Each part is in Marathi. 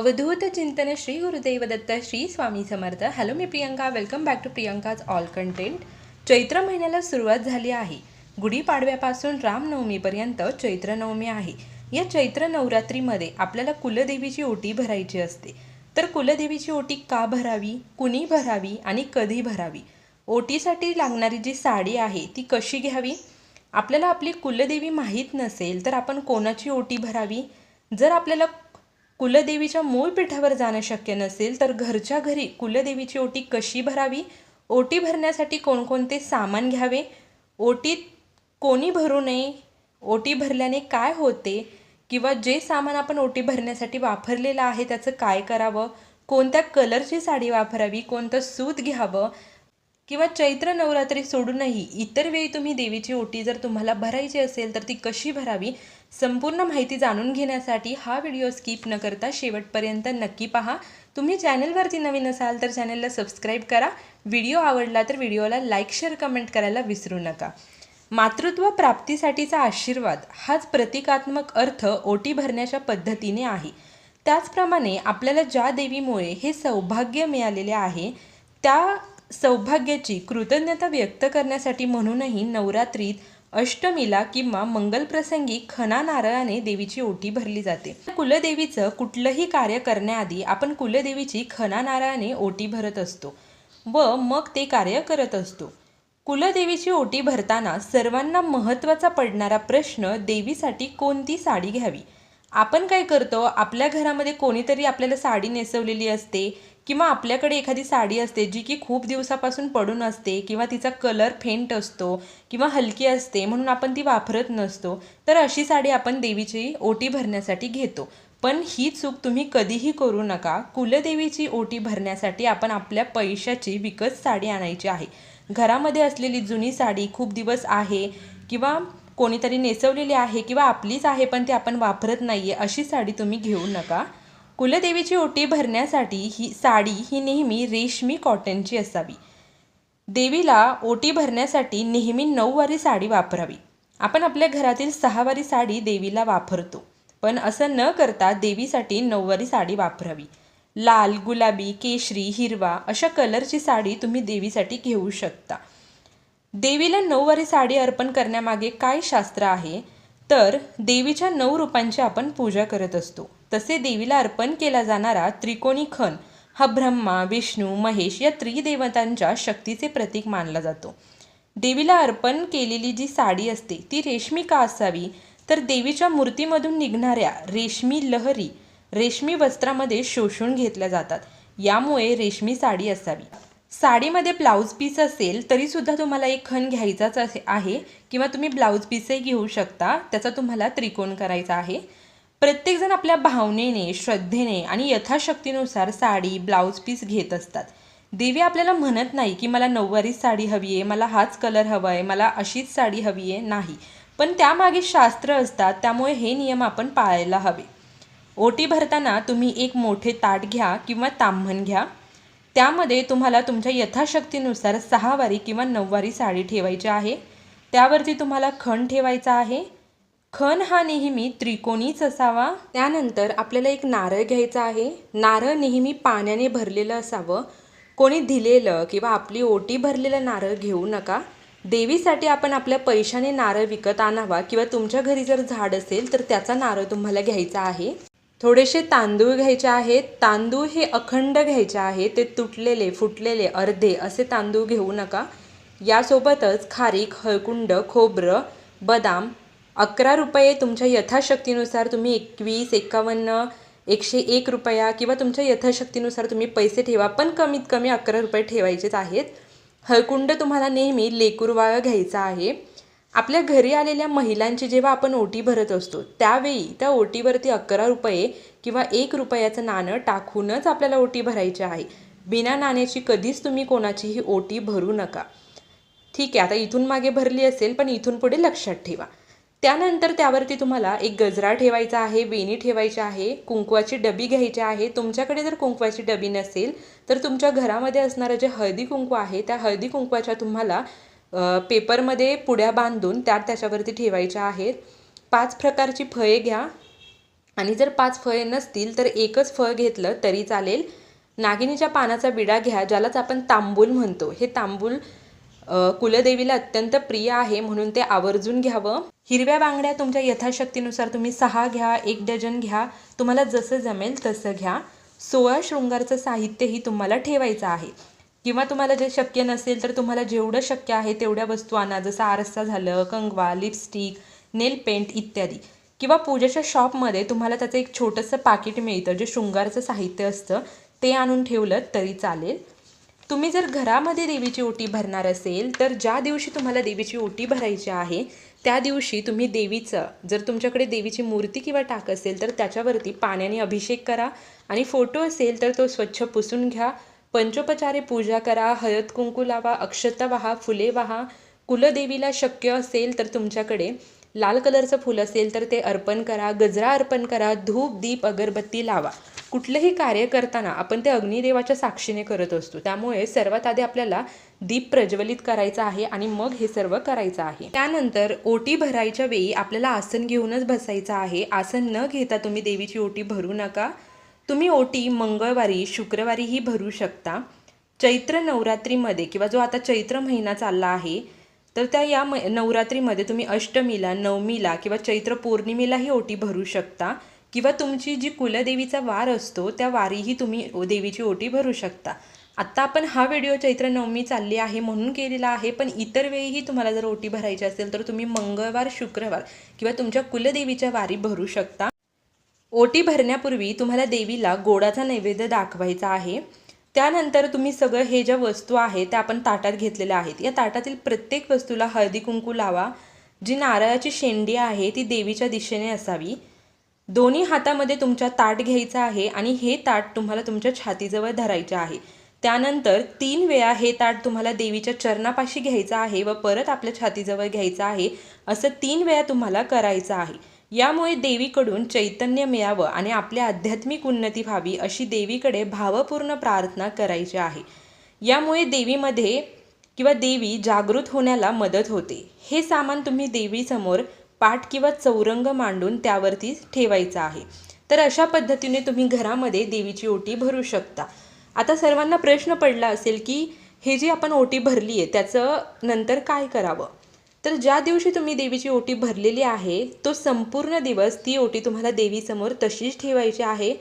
अवधूत चिंतन Shri Gurudev Datta Shri Swami Samarth. Hello me Priyanka. Welcome back to Priyanka's all content चैत्र महिन्याला सुरुवात झाली आहे. गुढीपाडव्यापासून रामनवमीपर्यंत चैत्रनवमी आहे. या चैत्र नवरात्रीमध्ये आपल्याला कुलदेवीची ओटी भरायची असते. तर कुलदेवीची ओटी का भरावी? कुणी भरावी आणि कधी भरावी? ओटीसाठी लागणारी जी साडी आहे ती कशी घ्यावी? आपल्याला आपली कुलदेवी माहीत नसेल तर आपण कोणाची ओटी भरावी? जर आपल्याला कुलदेवीच्या मूळ पीठावर जाणं शक्य नसेल तर घरच्या घरी कुलदेवीची ओटी कशी भरावी? ओटी भरण्यासाठी कोणकोणते सामान घ्यावे? ओटीत कोणी भरू नये? ओटी भरल्याने काय होते? किंवा जे सामान आपण ओटी भरण्यासाठी वापरलेलं आहे त्याचं काय करावं? कोणत्या कलरची साडी वापरावी? कोणतं सूत घ्यावं? किंवा चैत्र नवरात्री सोडूनही इतर वेळी तुम्ही देवीची ओटी जर तुम्हाला भरायची असेल तर ती कशी भरावी संपूर्ण माहिती जाणून घेण्यासाठी हा व्हिडिओ स्किप न करता शेवटपर्यंत नक्की पहा. तुम्ही चॅनलवरती नवीन असाल तर चॅनलला सबस्क्राईब करा. व्हिडिओ आवडला तर व्हिडिओला लाईक शेअर कमेंट करायला विसरू नका. मातृत्व प्राप्तीसाठीचा आशीर्वाद हाच प्रतिकात्मक अर्थ ओटी भरण्याच्या पद्धतीने आहे. त्याचप्रमाणे आपल्याला ज्या देवीमुळे हे सौभाग्य मिळालेले आहे त्या सौभाग्याची कृतज्ञता व्यक्त करण्यासाठी म्हणूनही नवरात्रीत अष्टमीला किंवा मंगलप्रसंगी खना नारळाने देवीची ओटी भरली जाते. कुलदेवीचं कुठलंही कार्य करण्याआधी आपण कुलदेवीची खना नारळाने ओटी भरत असतो व मग ते कार्य करत असतो. कुलदेवीची ओटी भरताना सर्वांना महत्त्वाचा पडणारा प्रश्न देवीसाठी कोणती साडी घ्यावी? आपण काय करतो आपल्या घरामध्ये कोणीतरी आपल्याला साडी नेसवलेली असते किंवा आपल्याकडे एखादी साडी असते जी की खूप दिवसापासून पडून असते किंवा तिचा कलर फेंट असतो किंवा हलकी असते म्हणून आपण ती वापरत नसतो तर अशी साडी आपण देवीची ओटी भरण्यासाठी घेतो. पण ही चूक तुम्ही कधीही करू नका. कुलदेवीची ओटी भरण्यासाठी आपण आपल्या पैशाची विकत साडी आणायची आहे. घरामध्ये असलेली जुनी साडी खूप दिवस आहे किंवा कोणीतरी नेसवलेली आहे किंवा आपलीच आहे पण ती आपण वापरत नाही आहे अशी साडी तुम्ही घेऊ नका. कुलदेवीची ओटी भरण्यासाठी ही साडी ही नेहमी रेशमी कॉटनची असावी. देवीला ओटी भरण्यासाठी नेहमी नऊवारी साडी वापरावी. आपण आपल्या घरातील सहावारी साडी देवीला वापरतो पण असं न करता देवीसाठी नऊवारी साडी वापरावी. लाल गुलाबी केशरी हिरवा अशा कलरची साडी तुम्ही देवीसाठी घेऊ शकता. देवीला नऊवारी साडी अर्पण करण्यामागे काय शास्त्र आहे? तर देवीच्या नऊ रूपांची आपण पूजा करत असतो. तसे देवीला अर्पण केला जाणारा त्रिकोणी खण हा ब्रह्मा विष्णू महेश या त्रिदेवतांच्या शक्तीचे प्रतीक मानला जातो. देवीला अर्पण केलेली जी साडी असते ती रेशमी का असावी? तर देवीच्या मूर्तीमधून निघणाऱ्या रेशमी लहरी रेशमी वस्त्रामध्ये शोषून घेतल्या जातात. यामुळे रेशमी साडी असावी. साडीमध्ये ब्लाऊज पीस असेल तरीसुद्धा तुम्हाला एक खण घ्यायचाच असे आहे. किंवा तुम्ही ब्लाऊज पीसही घेऊ शकता. त्याचा तुम्हाला त्रिकोण करायचा आहे. प्रत्येकजण आपल्या भावनेने श्रद्धेने आणि यथाशक्तीनुसार साडी ब्लाऊज पीस घेत असतात. देवी आपल्याला म्हणत नाही की मला नऊवारी साडी हवी आहे मला हाच कलर हवा आहे मला अशीच साडी हवी आहे. नाही. पण त्यामागे शास्त्र असतात त्यामुळे हे नियम आपण पाळायला हवे. ओटी भरताना तुम्ही एक मोठे ताट घ्या किंवा तांभण घ्या. त्यामध्ये तुम्हाला तुमच्या यथाशक्तीनुसार सहावारी किंवा नऊवारी साडी ठेवायची आहे. त्यावरती तुम्हाला खण ठेवायचा आहे. खण हा नेहमी त्रिकोणीच असावा. त्यानंतर आपल्याला एक नारळ घ्यायचा आहे. नारळ नेहमी पाण्याने भरलेलं असावं. कोणी दिलेलं किंवा आपली ओटी भरलेलं नारळ घेऊ नका. देवीसाठी आपण आपल्या पैशाने नारळ विकत आणावा किंवा तुमच्या घरी जर झाड असेल तर त्याचा नारळ तुम्हाला घ्यायचा आहे. थोडेसे तांदूळ घ्यायचे आहेत. तांदूळ हे अखंड घ्यायचे आहे ते तुटलेले फुटलेले अर्धे असे तांदूळ घेऊ नका. यासोबतच खारीक हळकुंड खोबरं बदाम अकरा रुपये तुमच्या यथाशक्तीनुसार तुम्ही एकवीस एकावन्न एकशे एक रुपया किंवा तुमच्या यथाशक्तीनुसार तुम्ही पैसे ठेवा. पण कमीत कमी अकरा रुपये ठेवायचेच आहेत. हळकुंड तुम्हाला नेहमी लेकुरवाळं घ्यायचं आहे. आपल्या घरी आलेल्या महिलांची जेव्हा आपण ओटी भरत असतो त्यावेळी त्या ओटीवरती अकरा रुपये किंवा एक रुपयाचं नाणं टाकूनच आपल्याला ओटी भरायची आहे. बिना नाण्याची कधीच तुम्ही कोणाचीही ओटी भरू नका. ठीक आहे आता इथून मागे भरली असेल पण इथून पुढे लक्षात ठेवा. त्यानंतर त्यावरती तुम्हाला एक गजरा ठेवायचा आहे वेणी ठेवायची आहे कुंकवाची डबी घ्यायची आहे. तुमच्याकडे जर कुंकवाची डबी नसेल तर तुमच्या घरामध्ये असणारं जे हळदी कुंकू आहे त्या हळदी कुंकवाच्या तुम्हाला पेपरमध्ये पुड्या बांधून त्यात त्याच्यावरती ठेवायच्या आहेत. पाच प्रकारची फळे घ्या. आणि जर पाच फळे नसतील तर एकच फळ घेतलं तरी चालेल. नागिनीच्या पानाचा विडा घ्या ज्यालाच आपण तांबूल म्हणतो. हे तांबूल कुलदेवीला अत्यंत प्रिय आहे म्हणून ते आवर्जून घ्यावं. हिरव्या बांगड्या तुमच्या यथाशक्तीनुसार तुम्ही सहा घ्या एक डझन घ्या. तुम्हाला जसं जमेल तसं घ्या. सोळा शृंगारचं साहित्यही तुम्हाला ठेवायचं आहे. किंवा तुम्हाला जे शक्य नसेल तर तुम्हाला जेवढं शक्य आहे तेवढ्या वस्तू आणा जसं आरसा झालं कंगवा लिपस्टिक नेल पेंट इत्यादी. किंवा पूजेच्या शॉपमध्ये तुम्हाला त्याचं एक छोटंसं पाकिट मिळतं जे शृंगारचं साहित्य असतं ते आणून ठेवलं तरी चालेल. तुम्ही जर घरामध्ये देवीची ओटी भरणार असेल तर ज्या दिवशी तुम्हाला देवीची ओटी भरायची आहे त्या दिवशी तुम्ही देवीचं जर तुमच्याकडे देवीची मूर्ती किंवा टाक असेल तर त्याच्यावरती पाण्याने अभिषेक करा आणि फोटो असेल तर तो स्वच्छ पुसून घ्या. पंचोपचारे पूजा करा हळद कुंकू लावा अक्षता वाहा फुले वाहा. कुलदेवीला शक्य असेल तर तुमच्याकडे लाल कलरचं फुल असेल तर ते अर्पण करा गजरा अर्पण करा धूप दीप अगरबत्ती लावा. कुठलंही कार्य करताना आपण ते अग्निदेवाच्या साक्षीने करत असतो. त्यामुळे सर्वात आधी आपल्याला दीप प्रज्वलित करायचा आहे आणि मग हे सर्व करायचं आहे. त्यानंतर ओटी भरायच्या वेळी आपल्याला आसन घेऊनच बसायचं आहे. आसन न घेता तुम्ही देवीची ओटी भरू नका. तुम्ही ओटी मंगळवारी शुक्रवारीही भरू शकता. चैत्र नवरात्रीमध्ये किंवा जो आता चैत्र महिना चालला आहे तर त्या या मै नवरात्रीमध्ये तुम्ही अष्टमीला नवमीला किंवा चैत्र पौर्णिमेलाही ओटी भरू शकता. किंवा तुमची जी कुलदेवीचा वार असतो त्या वारीही तुम्ही देवीची ओटी भरू शकता. आत्ता आपण हा व्हिडिओ चैत्र नवमी चालली आहे म्हणून केलेला आहे पण इतर वेळीही तुम्हाला जर ओटी भरायची असेल तर तुम्ही मंगळवार शुक्रवार किंवा तुमच्या कुलदेवीच्या वारी भरू शकता. ओटी भरण्यापूर्वी तुम्हाला देवीला गोडाचा नैवेद्य दाखवायचा आहे. त्यानंतर तुम्ही सगळं हे ज्या वस्तू आहेत त्या आपण ताटात घेतलेल्या आहेत. या ताटातील प्रत्येक वस्तूला हळदी कुंकू लावा. जी नारळाची शेंडी आहे ती देवीच्या दिशेने असावी. दोन्ही हातामध्ये तुमच्या ताट घ्यायचं आहे आणि हे ताट तुम्हाला तुमच्या छातीजवळ धरायचे आहे. त्यानंतर तीन वेळा हे ताट तुम्हाला देवीच्या चरणापाशी घ्यायचं आहे व परत आपल्या छातीजवळ घ्यायचं आहे. असं तीन वेळा तुम्हाला करायचं आहे. यामुळे देवीकडून चैतन्य मिळावं आणि आपल्या आध्यात्मिक उन्नती व्हावी अशी देवीकडे भावपूर्ण प्रार्थना करायची आहे. यामुळे देवीमध्ये किंवा देवी जागृत होण्याला मदत होते. हे सामान तुम्ही देवीसमोर पाठ किंवा चौरंग मांडून त्यावरती ठेवायचं आहे. तर अशा पद्धतीने तुम्ही घरामध्ये देवीची ओटी भरू शकता. आता सर्वांना प्रश्न पडला असेल की हे जी आपण ओटी भरली आहे त्याचं नंतर काय करावं? तर ज्या दिवशी तुम्ही देवीची ओटी भरलेली आहे तो संपूर्ण दिवस ती ओटी तुम्हाला देवीसमोर तशीच ठेवायची आहे.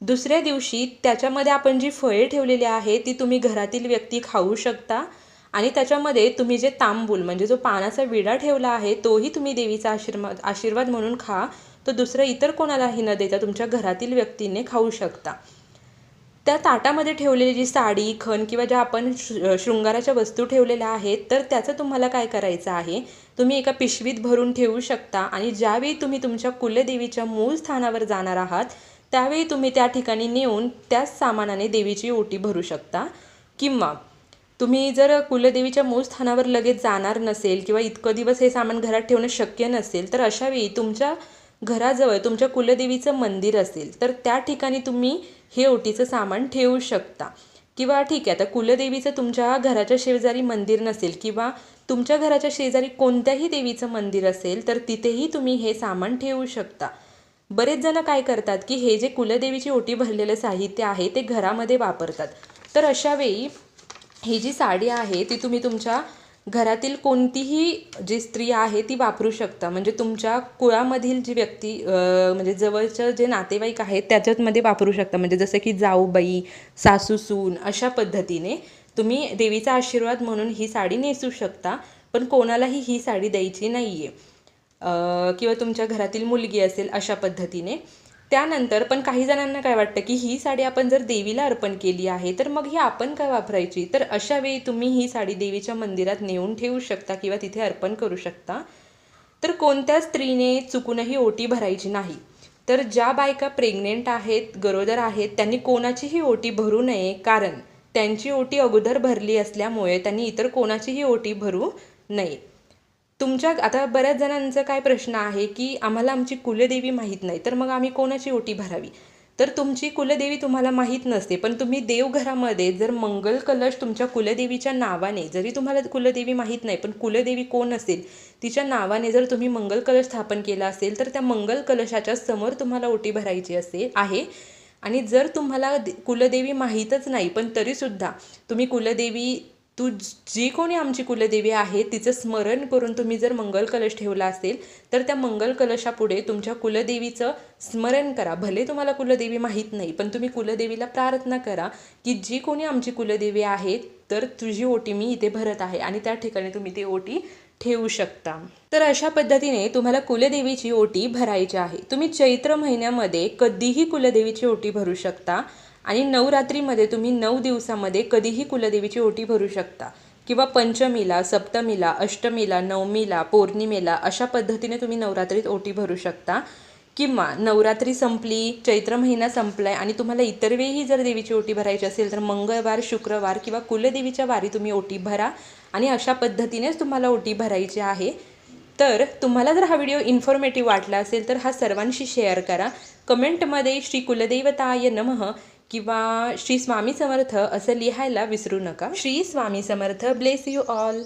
दुसऱ्या दिवशी त्याच्यामध्ये आपण जी फळे ठेवलेली आहे ती तुम्ही घरातील व्यक्ती खाऊ शकता. आणि त्याच्यामध्ये तुम्ही जे तांबूल म्हणजे जो पानाचा विडा ठेवला आहे तोही तुम्ही देवीचा आशीर्वाद आशीर्वाद म्हणून खा. तो दुसरं इतर कोणालाही न देता तुमच्या घरातील व्यक्तीने खाऊ शकता. त्या ताटामध्ये ठेवलेली जी साडी खण किंवा ज्या आपण शृ शृंगाराच्या वस्तू ठेवलेल्या आहेत तर त्याचं तुम्हाला काय करायचं आहे? तुम्ही एका पिशवीत भरून ठेवू शकता आणि ज्यावेळी तुम्ही तुमच्या कुलदेवीच्या मूळ स्थानावर जाणार आहात त्यावेळी तुम्ही त्या ठिकाणी नेऊन त्याच सामानाने देवीची ओटी भरू शकता. किंवा तुम्ही जर कुलदेवीच्या मूळ स्थानावर लगेच जाणार नसेल किंवा इतकं दिवस हे सामान घरात ठेवणं शक्य नसेल तर अशावेळी तुमच्या घराजवळ तुमच्या कुलदेवीचं मंदिर असेल तर त्या ठिकाणी तुम्ही हे ओटीचं सामान ठेवू शकता. किंवा ठीक आहे आता कुलदेवीचं तुमच्या घराच्या शेजारी मंदिर नसेल किंवा तुमच्या घराच्या शेजारी कोणत्याही देवीचं मंदिर असेल तर तिथेही तुम्ही हे सामान ठेवू शकता. बरेच जण काय करतात की हे जे कुलदेवीची ओटी भरलेलं साहित्य आहे ते घरामध्ये वापरतात. तर अशावेळी ही जी साडी आहे ती तुम्ही तुमच्या घरातील कोणतीही जी स्त्री आहे ती वापरू शकता. म्हणजे तुमच्या कुळामधील जी व्यक्ती म्हणजे जवळचं जे नातेवाईक आहेत त्याच्यामध्ये वापरू शकता. म्हणजे जसं की जाऊबाई सासू सून अशा पद्धतीने तुम्ही देवीचा आशीर्वाद म्हणून ही साडी नेसू शकता पण कोणालाही ही साडी द्यायची नाही आहे किंवा तुमच्या घरातील मुलगी असेल अशा पद्धतीने. त्यानंतर पण काही जणांना काय वाटतं की ही साडी आपण जर देवीला अर्पण केली आहे तर मग ही आपण काय वापरायची? तर अशा वेळी तुम्ही ही साडी देवीच्या मंदिरात नेऊन ठेवू शकता किंवा तिथे अर्पण करू शकता. तर कोणत्या स्त्रीने चुकूनही ओटी भरायची नाही. तर ज्या बायका प्रेग्नेंट आहेत गरोदर आहेत त्यांनी कोणाचीही ओटी भरू नये कारण त्यांची ओटी अगोदर भरली असल्यामुळे त्यांनी इतर कोणाचीही ओटी भरू नये. तुमच्या आता बऱ्याच जणांचा काय प्रश्न आहे की आम्हाला आमची कुलदेवी माहीत नाही तर मग आम्ही कोणाची ओटी भरावी? तर तुमची कुलदेवी तुम्हाला माहीत नसते पण तुम्ही देवघरामध्ये जर मंगल कलश तुमच्या कुलदेवीच्या नावाने जरी तुम्हाला कुलदेवी माहीत नाही पण कुलदेवी कोण असेल तिच्या नावाने जर तुम्ही मंगल कलश स्थापन केला असेल तर त्या मंगल कलशाच्या समोर तुम्हाला ओटी भरायची असेल आहे. आणि जर तुम्हाला कुलदेवी माहीतच नाही पण तरीसुद्धा तुम्ही कुलदेवी तू जी कोणी आमची कुलदेवी आहे तिचं स्मरण करून तुम्ही जर मंगल कलश ठेवला असेल तर त्या मंगल कलशापुढे तुमच्या कुलदेवीचं स्मरण करा. भले तुम्हाला कुलदेवी माहीत नाही पण तुम्ही कुलदेवीला प्रार्थना करा की जी कोणी आमची कुलदेवी आहे तर तुझी ओटी मी इथे भरत आहे आणि त्या ठिकाणी तुम्ही ती ओटी ठेवू शकता. तर अशा पद्धतीने तुम्हाला कुलदेवीची ओटी भरायची आहे. तुम्ही चैत्र महिन्यामध्ये कधीही कुलदेवीची ओटी भरू शकता. आणि नवरात्रीमध्ये तुम्ही नऊ दिवसामध्ये कधीही कुलदेवीची ओटी भरू शकता. किंवा पंचमीला सप्तमीला अष्टमीला नवमीला पौर्णिमेला अशा पद्धतीने तुम्ही नवरात्रीत ओटी भरू शकता. किंवा नवरात्री संपली चैत्र महिना संपलाय आणि तुम्हाला इतर वेळीही जर देवीची ओटी भरायची असेल तर मंगळवार शुक्रवार किंवा कुलदेवीच्या वारी तुम्ही ओटी भरा आणि अशा पद्धतीनेच तुम्हाला ओटी भरायची आहे. तर तुम्हाला जर हा व्हिडिओ इन्फॉर्मेटिव्ह वाटला असेल तर हा सर्वांशी शेअर करा. कमेंटमध्ये श्री कुलदैवताय नमः किंवा श्री स्वामी समर्थ असं लिहायला विसरू नका. Shri Swami Samarth bless you all